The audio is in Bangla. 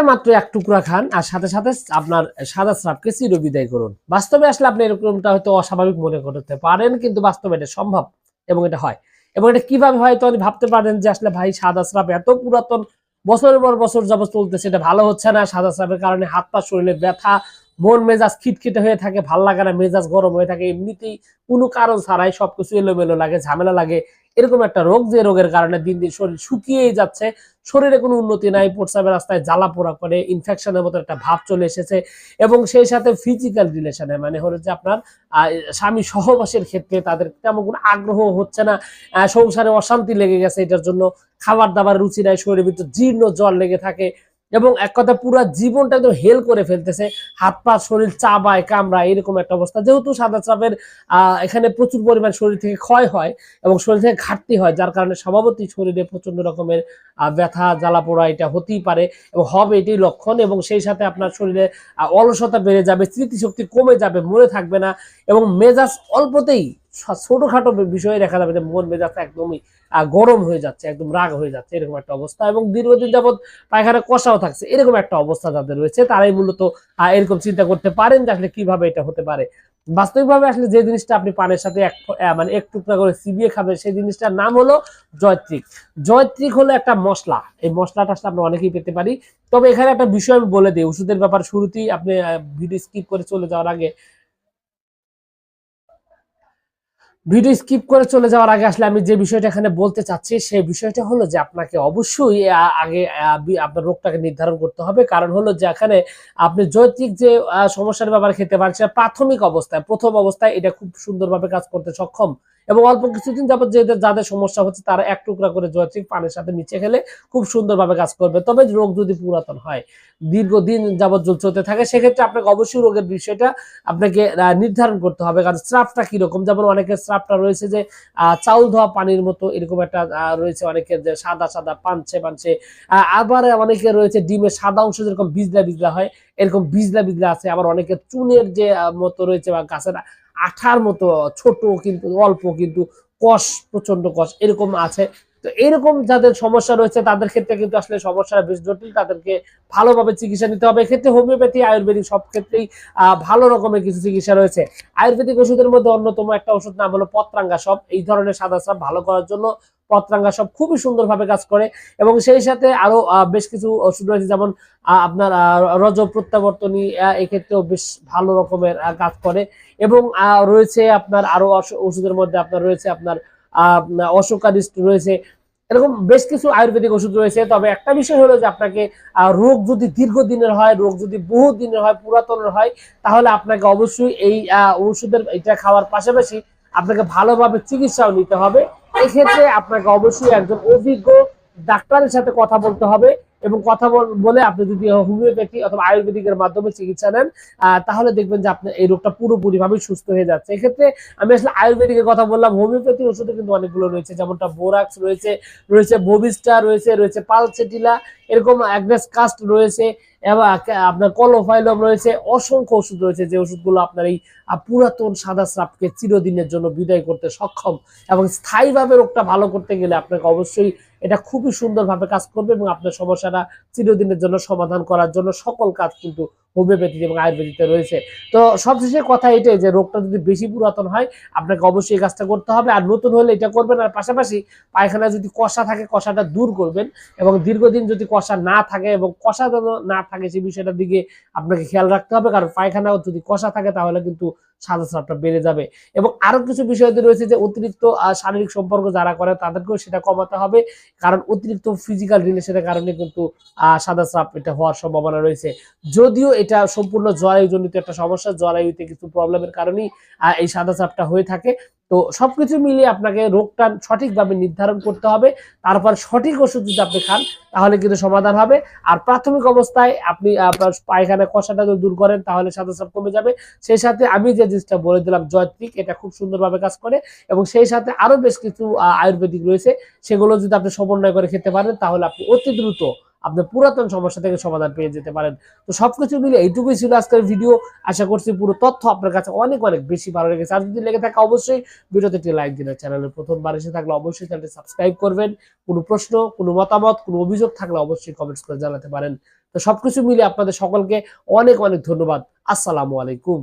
মাত্র এক টুকরা খান, আর সাথে সাথে আপনার সাদা স্রাবকে চির বিদায় করুন। বাস্তবে আসলে আপনি এরকমটা হয়তো অস্বাভাবিক মনে করতে পারেন, কিন্তু বাস্তবে এটা সম্ভব এবং এটা হয়। এবং এটা কীভাবে হয় তো ভাবতে পারেন যে আসলে ভাই সাদা স্রাব এত পুরাতন, বছরের পর বছর যাবত চলতেছে, এটা ভালো হচ্ছে না। সাদা স্রাবের কারণে হাত পা, শরীরে ব্যথা, মন মেজাজ খিটখিটে হয়ে থাকে, ভালো লাগে না, মেজাজ গরম হয়ে থাকে, এমনিতেই কোনো কারণ ছাড়াই সবকিছু এলোমেলো লাগে, ঝামেলা লাগে। এরকম একটা রোগ যে রোগের কারণে দিন দিন শরীর শুকিয়েই যাচ্ছে, শরীরে কোনো উন্নতি নাই প্রস্রাবের রাস্তায় জ্বালা পোড়া করে ইনফেকশনের মতো একটা ভাব চলে এসেছে এবং সেই সাথে ফিজিক্যাল রিলেশনে মানে হলো যে আপনার স্বামী সহবাসের ক্ষেত্রে তাদের তেমন কোনো আগ্রহ হচ্ছে না সংসারে অশান্তি লেগে গেছে এটার জন্য, খাবার দাবার রুচি নাই, শরীরের ভিতর জীর্ণ জল লেগে থাকে এবং এক কথা পুরো জীবনটা একদম হেল করে ফেলতেছে। হাত পা, শরীর চাবায় কামড়ায় এরকম একটা অবস্থা। যেহেতু সাদা চাপের এখানে প্রচুর পরিমাণ শরীর থেকে ক্ষয় হয় এবং শরীর থেকে ঘাটতি হয়, যার কারণে স্বভাবতই শরীরে প্রচণ্ড রকমের ব্যথা, জ্বালা পোড়া এটা হতেই পারে এবং হবে এটাই লক্ষণ এবং সেই সাথে আপনার শরীরে অলসতা বেড়ে যাবে, স্মৃতিশক্তি কমে যাবে, মনে থাকবে না এবং মেজাজ অল্পতেই ছোটখাটো বিষয়ে দেখা যাবে যে মন মেজাজ একদমই গরম হয়ে যাচ্ছে, একদম রাগ হয়ে যাচ্ছে, এরকম একটা অবস্থা। এবং দীর্ঘদিন যাবত পায়খানা কষাও থাকছে, এরকম একটা অবস্থা যাদের রয়েছে। তারাই মূলত এরকম চিন্তা করতে পারেন যে আসলে কীভাবে এটা হতে পারে। বাস্তবিকভাবে আসলে যে জিনিসটা আপনি পানের সাথে এক মানে এক টুকরা করে চিবিয়ে খাবেন, সেই জিনিসটার নাম হলো জয়ত্রিক। জয়ত্রিক হলো একটা মশলা। এই মশলাটা আসলে আমরা অনেকেই পেতে পারি। তবে এখানে একটা বিষয় আমি বলে দিই, ওষুধের ব্যাপার শুরুতেই আপনি ভিডিও স্কিপ করে চলে যাওয়ার আগে ভিডিও স্কিপ করে চলে যাওয়ার আগে আসলে আমি যে বিষয়টা এখানে বলতে চাচ্ছি, সেই বিষয়টা হলো যে আপনাকে অবশ্যই আগে আপনার রোগটাকে নির্ধারণ করতে হবে। কারণ হলো যে এখানে আপনি জৈতিক যে সমস্যার ব্যাপারে খেতে পারেন, সেটা প্রাথমিক অবস্থায়, প্রথম অবস্থায় এটা খুব সুন্দরভাবে কাজ করতে সক্ষম। এবং অল্প কিছুদিন যাবত যাদের যাদের সমস্যা হচ্ছে, তারা এক টুকরা করে জৈতিক পানের সাথে মিশে খেলে খুব সুন্দরভাবে কাজ করবে। তবে রোগ যদি পুরাতন হয়, দীর্ঘদিন যাবত যদি চলতে থাকে, সেক্ষেত্রে আপনাকে অবশ্যই রোগের বিষয়টা আপনাকে নির্ধারণ করতে হবে। কারণ স্রাবটা কীরকম? যেমন অনেকের স্রাবটা রয়েছে যে চাউল ধোয়া পানির মতো এরকম একটা রয়েছে অনেকের যে সাদা সাদা পানছে পানছে। আবার অনেকে রয়েছে ডিমের সাদা অংশ যেরকম বিজলা বিজলা হয়, এরকম বিজলা বিজলা আছে। আবার অনেকের চুনের যে মতো রয়েছে বা গাছের আঠার মতো, ছোট কিন্তু, অল্প কিন্তু কষ প্রচণ্ড কষ এরকম আছে। তো এরকম যাদের সমস্যা রয়েছে, তাদের ক্ষেত্রে কিন্তু আসলে সমস্যাটা বেশ জটিল। তাদেরকে ভালোভাবে চিকিৎসা নিতে হবে। এক্ষেত্রে হোমিওপ্যাথি, আয়ুর্বেদিক সব ক্ষেত্রেই ভালো রকমের কিছু চিকিৎসা রয়েছে। আয়ুর্বেদিক ওষুধের মধ্যে অন্যতম একটা ওষুধ নাম হলো পত্রাঙ্গা সব এই ধরনের সাদা সাপ ভালো করার জন্য পত্রাঙ্গা সব খুবই সুন্দরভাবে কাজ করে। এবং সেই সাথে আরও বেশ কিছু ওষুধ রয়েছে, যেমন আপনার রজ প্রত্যাবর্তনী এক্ষেত্রেও বেশ ভালো রকমের কাজ করে। এবং রয়েছে আপনার আরও ওষুধের মধ্যে আপনার রয়েছে আপনার অশোকারিষ্ট রয়েছে। এরকম বেশ কিছু আয়ুর্বেদিক ওষুধ রয়েছে। তবে একটা বিষয় হলো যে আপনাকে রোগ যদি দীর্ঘদিনের হয়, রোগ যদি বহু দিনের হয়, পুরাতনের হয়, তাহলে আপনাকে অবশ্যই এই ওষুধের, এটা খাওয়ার পাশাপাশি আপনাকে ভালোভাবে চিকিৎসাও নিতে হবে। এক্ষেত্রে আপনাকে অবশ্যই একজন অভিজ্ঞ ডাক্তারের সাথে কথা বলতে হবে এবং কথা বলে আপনি যদি হোমিওপ্যাথি অথবা আয়ুর্বেদিকের মাধ্যমে চিকিৎসা নেন তাহলে দেখবেন যে আপনার এই রোগটা পুরোপুরিভাবে সুস্থ হয়ে যাচ্ছে। এক্ষেত্রে আমি আসলে আয়ুর্বেদিকের কথা বললাম হোমিওপ্যাথি ওষুধে কিন্তু অনেকগুলো রয়েছে যেমনটা বোরাক্স রয়েছে রয়েছে ববিস্টা রয়েছে রয়েছে পালসেটিলা, এরকম অ্যাগ্রেস কাস্ট রয়েছে। এবং আপনার কলোফাইলম রয়েছে, অসংখ্য ওষুধ রয়েছে, যে ওষুধগুলো আপনার এই পুরাতন সাদা স্রাপকে চিরদিনের জন্য বিদায় করতে সক্ষম এবং স্থায়ীভাবে রোগটা ভালো করতে গেলে আপনাকে অবশ্যই এটা খুবই সুন্দরভাবে কাজ করবে এবং আপনার সমস্যাটা চিরদিনের জন্য সমাধান করার জন্য সকল কাজ কিন্তু হোমিওপ্যাথি এবং আয়ুর্বেদিতে রয়েছে। তো সবশেষে কথা এটাই যে রোগটা যদি বেশি পুরাতন হয়, আপনাকে অবশ্যই এই কাজটা করতে হবে। আর নতুন হলে এটা করবেন। আর পাশাপাশি পায়খানা যদি কষা থাকে, কষাটা দূর করবেন এবং দীর্ঘদিন যদি কষা না থাকে এবং কষা যেন না থাকে সেই বিষয়টার দিকে আপনাকে খেয়াল রাখতে হবে। কারণ পায়খানাও যদি কষা থাকে, তাহলে কিন্তু সাদা স্রাবটা বেড়ে যাবে। এবং আরও কিছু বিষয় রয়েছে যে অতিরিক্ত শারীরিক সম্পর্ক যারা করে, তাদেরকেও সেটা কমাতে হবে। কারণ অতিরিক্ত ফিজিক্যাল রিলেশনের কারণে কিন্তু সাদা স্রাব এটা হওয়ার সম্ভাবনা রয়েছে। যদিও এটা সম্পূর্ণ জরায়ুজনিত একটা সমস্যা, জরায়ুতে কিছু প্রবলেমের কারণেই এই সাদা স্রাবটা হয়ে থাকে। তো সবকিছু মিলিয়ে আপনাকে রোগটা সঠিকভাবে নির্ধারণ করতে হবে। তারপর সঠিক ওষুধ যদি আপনি খান, তাহলে কিন্তু সমাধান হবে। আর প্রাথমিক অবস্থায় আপনি আপনার পায়খানা কষাটা যদি দূর করেন, তাহলে সাদা সাপ কমে যাবে। সেই সাথে আমি যে জিনিসটা বলে দিলাম, জয়ত্রিক, এটা খুব সুন্দরভাবে কাজ করে। এবং সেই সাথে আরও বেশ কিছু আয়ুর্বেদিক রয়েছে। সেগুলো যদি আপনি সমন্বয় করে খেতে পারেন, তাহলে আপনি অতি দ্রুত আপনার পুরাতন সমস্যা থেকে সমাধান পেয়ে যেতে পারেন। তো সবকিছু মিলে এইটুকুই ছিল আজকের ভিডিও আশা করছি পুরো তথ্য আপনার কাছে অনেক অনেক বেশি ভালো লেগেছে। আর যদি লেগে থাকে অবশ্যই ভিডিওতে একটি লাইক দিন। চ্যানেলের প্রথমবার এসে থাকলে অবশ্যই চ্যানেলটি সাবস্ক্রাইব করবেন। কোনো প্রশ্ন, কোনো মতামত, কোনো অভিযোগ থাকলে অবশ্যই কমেন্টস করে জানাতে পারেন। তো সবকিছু মিলে আপনাদের সকলকে অনেক অনেক ধন্যবাদ। আসসালামু আলাইকুম।